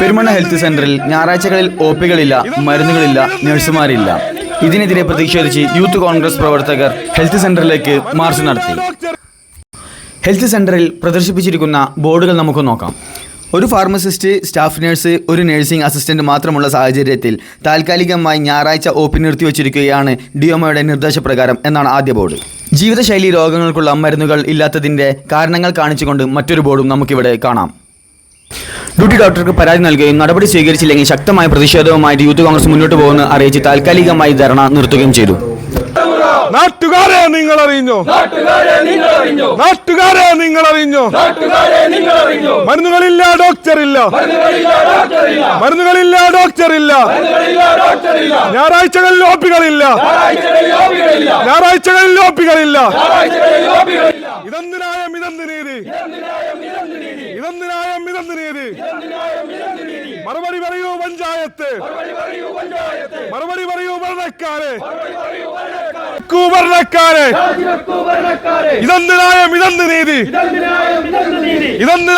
Perumanna health സെന്ററിൽ ഞായറാഴ്ചകളിൽ O പികളില്ല മരുന്നുകളില്ല നഴ്സുമാരില്ല. ഇതിനെതിരെ പ്രതിഷേധിച്ച് യൂത്ത് കോൺഗ്രസ് പ്രവർത്തകർ ഹെൽത്ത് സെന്ററിലേക്ക് മാർച്ച് നടത്തി. ഹെൽത്ത് സെന്ററിൽ പ്രദർശിപ്പിച്ചിരിക്കുന്ന ബോർഡുകൾ നമുക്ക് നോക്കാം. ഒരു ഫാർമസിസ്റ്റ് സ്റ്റാഫ് നഴ്സ് ഒരു നഴ്സിംഗ് അസിസ്റ്റന്റ് മാത്രമുള്ള സാഹചര്യത്തിൽ താൽക്കാലികമായി ഞായറാഴ്ച ഒ പി നിർത്തിവച്ചിരിക്കുകയാണ് ഡിഒമയുടെ നിർദ്ദേശപ്രകാരം എന്നാണ് ആദ്യ ബോർഡ്. ജീവിതശൈലി രോഗങ്ങൾക്കുള്ള മരുന്നുകൾ ഇല്ലാത്തതിന്റെ കാരണങ്ങൾ കാണിച്ചുകൊണ്ട് മറ്റൊരു ബോർഡും നമുക്കിവിടെ കാണാം. ഡ്യൂട്ടി ഡോക്ടർക്ക് പരാതി നൽകുകയും നടപടി സ്വീകരിച്ചില്ലെങ്കിൽ ശക്തമായ പ്രതിഷേധവുമായിട്ട് യൂത്ത് കോൺഗ്രസ് മുന്നോട്ട് പോകുമെന്ന് അറിയിച്ച് താൽക്കാലികമായി ധർണ നിർത്തുകയും ചെയ്തു. നാട്ടുകാരെ നിങ്ങൾ അറിഞ്ഞോ നാട്ടുകാരെ നിങ്ങൾ അറിഞ്ഞോ മരുന്നുകളില്ല ഡോക്ടർ ഇല്ല മരുന്നുകളില്ല ഡോക്ടർ ഇല്ല ഞായറാഴ്ചകളിൽ ഓപ്പികളില്ല ഞായറാഴ്ചകളിൽ ഇതെന്തിനായം ഇതെന്ത് നീതി ഇതെന്തിനായും ഇതെന്ത് നീതി ഇതെന്ത് നീതി ഇതെന്തിനായും ഇതെന്ത് നീതി മറുപടി പറയൂ പഞ്ചായത്ത് മറുപടി പറയൂ പഞ്ചായത്ത് മറുപടി പറയൂ ഭരണക്കാരെ രാജിവെക്കൂ ഭരണക്കാരെ. ഇതെന്ത് നീതി? ഇതെന്തിനായും ഇതെന്ത് നീതി? ഇതെന്ത്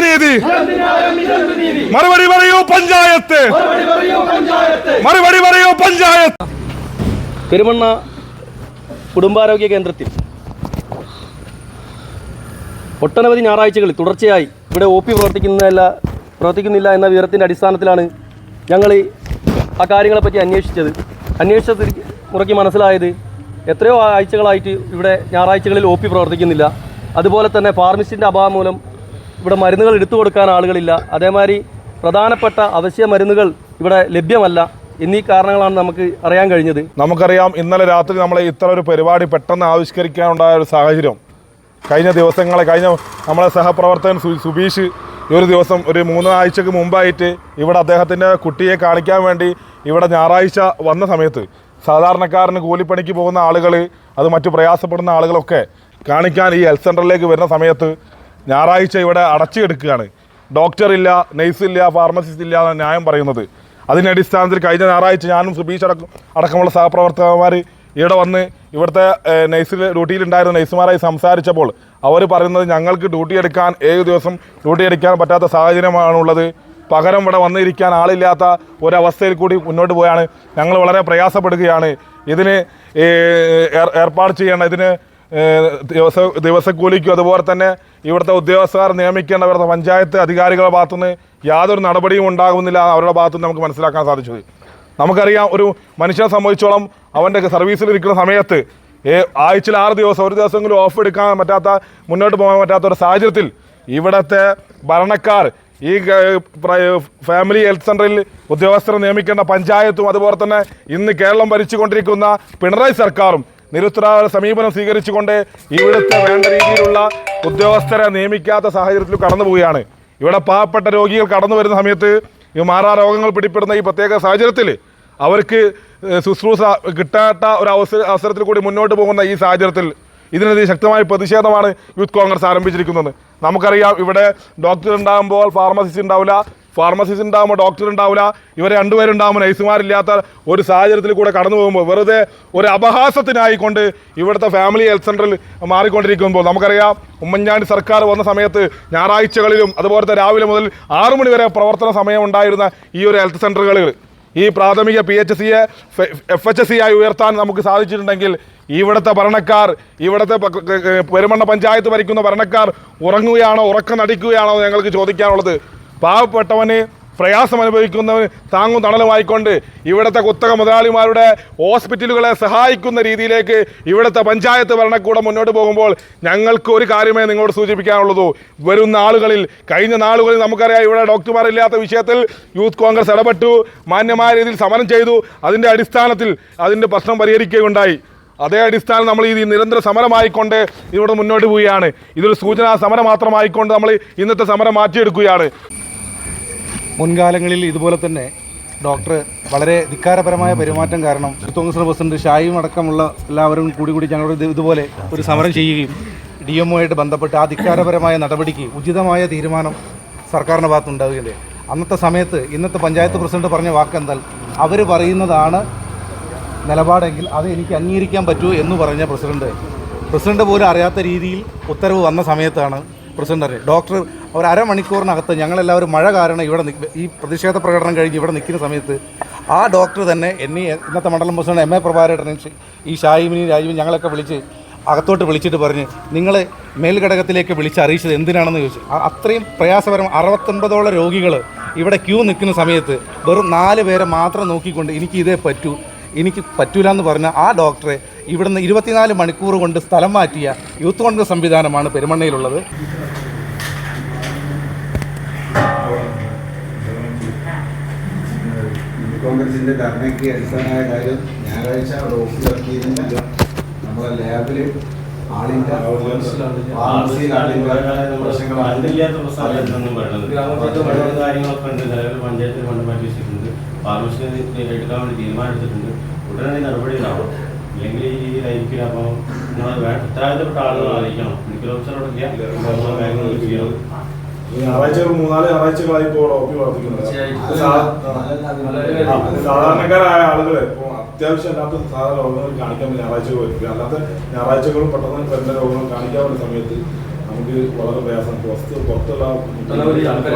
നീതി? ഇതെന്തിനായും ഇതെന്ത് നീതി? മറുപടി പറയൂ പഞ്ചായത്ത്. മറുപടി പറയൂ പഞ്ചായത്ത്. പെരുമണ്ണ കുടുംബാരോഗ്യ കേന്ദ്രത്തിൽ ഒട്ടനവധി ഞായറാഴ്ചകളിൽ തുടർച്ചയായി ഇവിടെ ഒ പി പ്രവർത്തിക്കുന്നില്ല പ്രവർത്തിക്കുന്നില്ല എന്ന വിവരത്തിന്റെ അടിസ്ഥാനത്തിലാണ് ഞങ്ങൾ ആ കാര്യങ്ങളെപ്പറ്റി അന്വേഷിച്ചത്. അന്വേഷിച്ച മുറയ്ക്ക് മനസ്സിലായത് എത്രയോ ആഴ്ചകളായിട്ട് ഇവിടെ ഞായറാഴ്ചകളിൽ ഒ പി പ്രവർത്തിക്കുന്നില്ല. അതുപോലെ തന്നെ ഫാർമസിന്റെ അഭാവം മൂലം ഇവിടെ മരുന്നുകൾ എടുത്തു കൊടുക്കാൻ ആളുകളില്ല. അതേമാതിരി പ്രധാനപ്പെട്ട അവശ്യ മരുന്നുകൾ ഇവിടെ ലഭ്യമല്ല. എന്നീ കാരണങ്ങളാണ് നമുക്ക് അറിയാൻ കഴിഞ്ഞത്. നമുക്കറിയാം ഇന്നലെ രാത്രി നമ്മളെ ഇത്ര ഒരു പരിപാടി പെട്ടെന്ന് ആവിഷ്കരിക്കാനുണ്ടായ ഒരു സാഹചര്യം. കഴിഞ്ഞ ദിവസങ്ങളെ കഴിഞ്ഞ നമ്മളെ സഹപ്രവർത്തകൻ സുബീഷ് ഒരു ദിവസം ഒരു മൂന്നാഴ്ചക്ക് മുമ്പായിട്ട് ഇവിടെ അദ്ദേഹത്തിന്റെ കുട്ടിയെ കാണിക്കാൻ വേണ്ടി ഇവിടെ ഞായറാഴ്ച വന്ന സമയത്ത് സാധാരണക്കാരന് കൂലിപ്പണിക്ക് പോകുന്ന ആളുകൾ അത് മറ്റു പ്രയാസപ്പെടുന്ന ആളുകളൊക്കെ കാണിക്കാൻ ഈ ഹെൽത്ത് സെന്ററിലേക്ക് വരുന്ന സമയത്ത് ഞായറാഴ്ച ഇവിടെ അടച്ചുകിടക്കുകയാണ് ഡോക്ടറില്ല നഴ്സില്ല ഫാർമസിസ്റ്റ് ഇല്ല എന്നാണ് ന്യായം പറയുന്നത്. അതിന്റെ അടിസ്ഥാനത്തിൽ കഴിഞ്ഞ ഞായറാഴ്ച ഞാനും സുബീഷ് അടക്കം അടക്കമുള്ള സഹപ്രവർത്തകന്മാർ ഇവിടെ വന്ന് ഇവിടുത്തെ നഴ്സിൽ ഡ്യൂട്ടിയിലുണ്ടായിരുന്ന നഴ്സുമാരായി സംസാരിച്ചപ്പോൾ അവർ പറയുന്നത് ഞങ്ങൾക്ക് ഡ്യൂട്ടി എടുക്കാൻ ഏഴ് ദിവസം ഡ്യൂട്ടി എടുക്കാൻ പറ്റാത്ത സാഹചര്യമാണുള്ളത്. പകരം ഇവിടെ വന്നിരിക്കാൻ ആളില്ലാത്ത ഒരവസ്ഥയിൽ കൂടി മുന്നോട്ട് പോയാണ്. ഞങ്ങൾ വളരെ പ്രയാസപ്പെടുകയാണ്. ഇതിന് ഏർപ്പാട് ചെയ്യേണ്ട ഇതിന് ദിവസ ദിവസക്കൂലിക്കും അതുപോലെ തന്നെ ഇവിടുത്തെ ഉദ്യോഗസ്ഥർ നിയമിക്കേണ്ടവരുടെ പഞ്ചായത്ത് അധികാരികളുടെ ഭാഗത്തുനിന്ന് യാതൊരു നടപടിയും ഉണ്ടാകുന്നില്ല അവരുടെ ഭാഗത്തുനിന്ന് നമുക്ക് മനസ്സിലാക്കാൻ സാധിച്ചത്. നമുക്കറിയാം ഒരു മനുഷ്യനെ സംബന്ധിച്ചോളം അവന്റെ സർവീസിൽ ഇരിക്കുന്ന സമയത്ത് ആഴ്ചയിൽ ആറ് ദിവസം ഒരു ദിവസമെങ്കിലും ഓഫ് എടുക്കാൻ പറ്റാത്ത മുന്നോട്ട് പോകാൻ പറ്റാത്ത ഒരു സാഹചര്യത്തിൽ ഇവിടുത്തെ ഭരണക്കാർ ഈ ഫാമിലി ഹെൽത്ത് സെന്ററിൽ ഉദ്യോഗസ്ഥരെ നിയമിക്കേണ്ട പഞ്ചായത്തും അതുപോലെ തന്നെ ഇന്ന് കേരളം ഭരിച്ചുകൊണ്ടിരിക്കുന്ന പിണറായി സർക്കാരും നിരുത്തരവാദ സമീപനം സ്വീകരിച്ചുകൊണ്ട് ഇവിടുത്തെ വേണ്ട രീതിയിലുള്ള ഉദ്യോഗസ്ഥരെ നിയമിക്കാത്ത സാഹചര്യത്തിൽ കടന്നു പോവുകയാണ് ഇവിടെ പാവപ്പെട്ട രോഗികൾ കടന്നു വരുന്ന സമയത്ത് ഈ മാറാ രോഗങ്ങൾ പിടിപ്പെടുന്ന ഈ പ്രത്യേക സാഹചര്യത്തിൽ അവർക്ക് ശുശ്രൂഷ കിട്ടാത്ത ഒരു അവസര അവസരത്തിൽ കൂടി മുന്നോട്ട് പോകുന്ന ഈ സാഹചര്യത്തിൽ ഇതിനെതിരെ ശക്തമായ പ്രതിഷേധമാണ് യൂത്ത് കോൺഗ്രസ് ആരംഭിച്ചിരിക്കുന്നത്. നമുക്കറിയാം ഇവിടെ ഡോക്ടർ ഉണ്ടാകുമ്പോൾ ഫാർമസിസ്റ്റ് ഉണ്ടാവില്ല ഫാർമസിസ്റ്റ് ഉണ്ടാകുമ്പോൾ ഡോക്ടർ ഉണ്ടാവില്ല ഇവർ രണ്ടുപേരുണ്ടാകുമ്പോൾ നഴ്സുമാരില്ലാത്ത ഒരു സാഹചര്യത്തിൽ കൂടെ കടന്നു പോകുമ്പോൾ വെറുതെ ഒരു അപഹാസത്തിനായിക്കൊണ്ട് ഇവിടുത്തെ ഫാമിലി ഹെൽത്ത് സെന്ററിൽ മാറിക്കൊണ്ടിരിക്കുമ്പോൾ നമുക്കറിയാം ഉമ്മൻചാണ്ടി സർക്കാർ വന്ന സമയത്ത് ഞായറാഴ്ചകളിലും അതുപോലത്തെ രാവിലെ മുതൽ ആറു മണി വരെ പ്രവർത്തന സമയം ഉണ്ടായിരുന്ന ഈ ഒരു ഹെൽത്ത് സെന്ററുകളിൽ ഈ പ്രാഥമിക പി എച്ച് സിയെ എഫ് എച്ച് സി ആയി ഉയർത്താൻ നമുക്ക് സാധിച്ചിട്ടുണ്ടെങ്കിൽ ഇവിടുത്തെ ഭരണക്കാർ ഇവിടുത്തെ പെരുമണ്ണ പഞ്ചായത്ത് ഭരിക്കുന്ന ഭരണക്കാർ ഉറങ്ങുകയാണോ ഉറക്കം നടിക്കുകയാണോ ഞങ്ങൾക്ക് ചോദിക്കാനുള്ളത്. പാവപ്പെട്ടവന് പ്രയാസം അനുഭവിക്കുന്നവന് താങ്ങും തണലുമായിക്കൊണ്ട് ഇവിടുത്തെ കുത്തക മുതലാളിമാരുടെ ഹോസ്പിറ്റലുകളെ സഹായിക്കുന്ന രീതിയിലേക്ക് ഇവിടുത്തെ പഞ്ചായത്ത് ഭരണകൂടം മുന്നോട്ട് പോകുമ്പോൾ ഞങ്ങൾക്ക് ഒരു കാര്യമേ നിങ്ങളോട് സൂചിപ്പിക്കാനുള്ളൂ വരുന്ന ആളുകളിൽ കഴിഞ്ഞ നാളുകളിൽ നമുക്കറിയാം ഇവിടെ ഡോക്ടർമാരില്ലാത്ത വിഷയത്തിൽ യൂത്ത് കോൺഗ്രസ് ഇടപെട്ടു മാന്യമായ രീതിയിൽ സമരം ചെയ്തു അതിന്റെ അടിസ്ഥാനത്തിൽ അതിന്റെ പ്രശ്നം പരിഹരിക്കുകയുണ്ടായി. അതേ അടിസ്ഥാനം നമ്മൾ ഈ നിരന്തര സമരമായിക്കൊണ്ട് ഇവിടെ മുന്നോട്ട് പോവുകയാണ്. ഇതൊരു സൂചനാ സമരം മാത്രമായിക്കൊണ്ട് നമ്മൾ ഇന്നത്തെ സമരം മാറ്റിയെടുക്കുകയാണ്. മുൻകാലങ്ങളിൽ ഇതുപോലെ തന്നെ ഡോക്ടർ വളരെ ധിക്കാരപരമായ പെരുമാറ്റം കാരണം കോൺഗ്രസ് പ്രസിഡന്റ് ഷായും അടക്കമുള്ള എല്ലാവരും കൂടി കൂടി ഞങ്ങളോട് ഇതുപോലെ ഒരു സമരം ചെയ്യുകയും ഡി എം ബന്ധപ്പെട്ട് ആ ധിക്കാരപരമായ നടപടിക്ക് ഉചിതമായ തീരുമാനം സർക്കാരിന്റെ ഭാഗത്തുണ്ടാവുകയുണ്ട് അന്നത്തെ സമയത്ത് ഇന്നത്തെ പഞ്ചായത്ത് പ്രസിഡന്റ് പറഞ്ഞ വാക്കെന്താൽ അവർ പറയുന്നതാണ് നിലപാടെങ്കിൽ അത് എനിക്ക് അംഗീകരിക്കാൻ പറ്റൂ എന്ന് പറഞ്ഞ പ്രസിഡന്റ്. പ്രസിഡന്റ് പോലും അറിയാത്ത രീതിയിൽ ഉത്തരവ് വന്ന സമയത്താണ് പ്രസിഡന്റ് ഡോക്ടർ ഒരു അരമണിക്കൂറിനകത്ത് ഞങ്ങളെല്ലാവരും മഴ കാരണം ഇവിടെ ഈ പ്രതിഷേധ പ്രകടനം കഴിഞ്ഞ് ഇവിടെ നിൽക്കുന്ന സമയത്ത് ആ ഡോക്ടർ തന്നെ എന്നെ ഇന്നത്തെ മണ്ഡലം പ്രസിഡന്റ് എം എ പ്രഭാകരേട്ടനും ഈ ഷായിമിനി രാജീവ് ഞങ്ങളൊക്കെ വിളിച്ച് അകത്തോട്ട് വിളിച്ചിട്ട് പറഞ്ഞ് നിങ്ങൾ മേൽഘടകത്തിലേക്ക് വിളിച്ച് അറിയിച്ചത് എന്തിനാണെന്ന് ചോദിച്ചു. അത്രയും പ്രയാസപരം അറുപത്തൊൻപതോളം രോഗികൾ ഇവിടെ ക്യൂ നിൽക്കുന്ന സമയത്ത് വെറും നാല് പേരെ മാത്രം നോക്കിക്കൊണ്ട് എനിക്ക് ഇതേ പറ്റൂ എനിക്ക് പറ്റൂല എന്ന് പറഞ്ഞ ആ ഡോക്ടറെ ഇവിടുന്ന് ഇരുപത്തിനാല് മണിക്കൂർ കൊണ്ട് സ്ഥലം മാറ്റിയ യൂത്ത് കോൺഗ്രസ് സംവിധാനമാണ് പെരുമണ്ണയിലുള്ളത്. കോൺഗ്രസിന്റെ ധർണയ്ക്ക് അടിസ്ഥാനമായ കാര്യം ഞായറാഴ്ച അവിടെ ഓഫീസ് ഇറക്കിയിരുന്നില്ല നമ്മുടെ ലാബിൽ കാര്യങ്ങളൊക്കെ ഉണ്ട്. നിലവിൽ പഞ്ചായത്തിൽ മാറ്റി വെച്ചിട്ടുണ്ട്. എടുക്കാൻ വേണ്ടി തീരുമാനമെടുത്തിട്ടുണ്ട് ഉടനടി നടപടി ഉണ്ടാവണം. അല്ലെങ്കിൽ ഈ രീതിയിലായിരിക്കില്ല. അപ്പോൾ നിങ്ങൾ വേ- ഉത്തരവാദിത്തപ്പെട്ട ആളുകൾ അറിയിക്കണം. മെഡിക്കൽ ഓഫീസറോട് കാര്യങ്ങൾ ചെയ്യണം. ഈ ഞായറാഴ്ച മൂന്നാൽ ഞായറാഴ്ചകളായി ഇപ്പോൾ ആ, അത് സാധാരണക്കാരായ ആളുകളെ ഇപ്പോൾ അത്യാവശ്യം അല്ലാത്ത സാധാരണ രോഗങ്ങൾ കാണിക്കാൻ ഞായറാഴ്ച വരും അല്ലാത്ത ഞായറാഴ്ചകളും പെട്ടെന്ന് വരുന്ന രോഗങ്ങൾ കാണിക്കാൻ വരുന്ന സമയത്ത് നമുക്ക് വളരെ പ്രയാസം പുറത്ത് പുറത്തുള്ള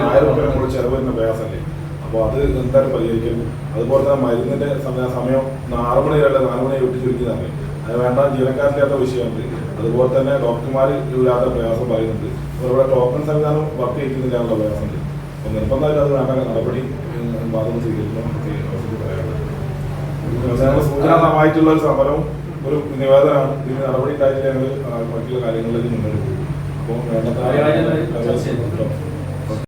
ആയിരം രൂപ നമ്മൾ ചെലവ് വരുന്ന പ്രയാസമല്ലേ? അപ്പോൾ അത് എന്തായാലും പരിഹരിക്കുന്നു അതുപോലെ തന്നെ മരുന്നിന്റെ സമയ- സമയം ആറ് മണി വരെ നാല് മണി വിട്ടു ചുരുക്കിയതാണ് അത് വേണ്ട ജീവനക്കാരില്ലാത്ത വിഷയമുണ്ട്. അതുപോലെ തന്നെ ഡോക്ടർമാർ ഇല്ലാത്ത പ്രയാസം പറയുന്നുണ്ട്. ഇവിടെ ടോക്കൺ സംവിധാനം വർക്ക് ചെയ്യിക്കുന്നില്ല എന്നുള്ള പ്രയാസമുണ്ട് അപ്പോൾ നിർബന്ധമായിട്ട് അത് വേണ്ട നടപടി വാദം സ്വീകരിക്കണം സൂചനാപരമായിട്ടുള്ള ഒരു സമരവും ഒരു നിവേദനമാണ്. ഇതിന് നടപടി ഉണ്ടായിട്ട് ഞങ്ങൾ മറ്റുള്ള കാര്യങ്ങളിലേക്ക് മുന്നോട്ട് പോകും. അപ്പോൾ ചെയ്തു.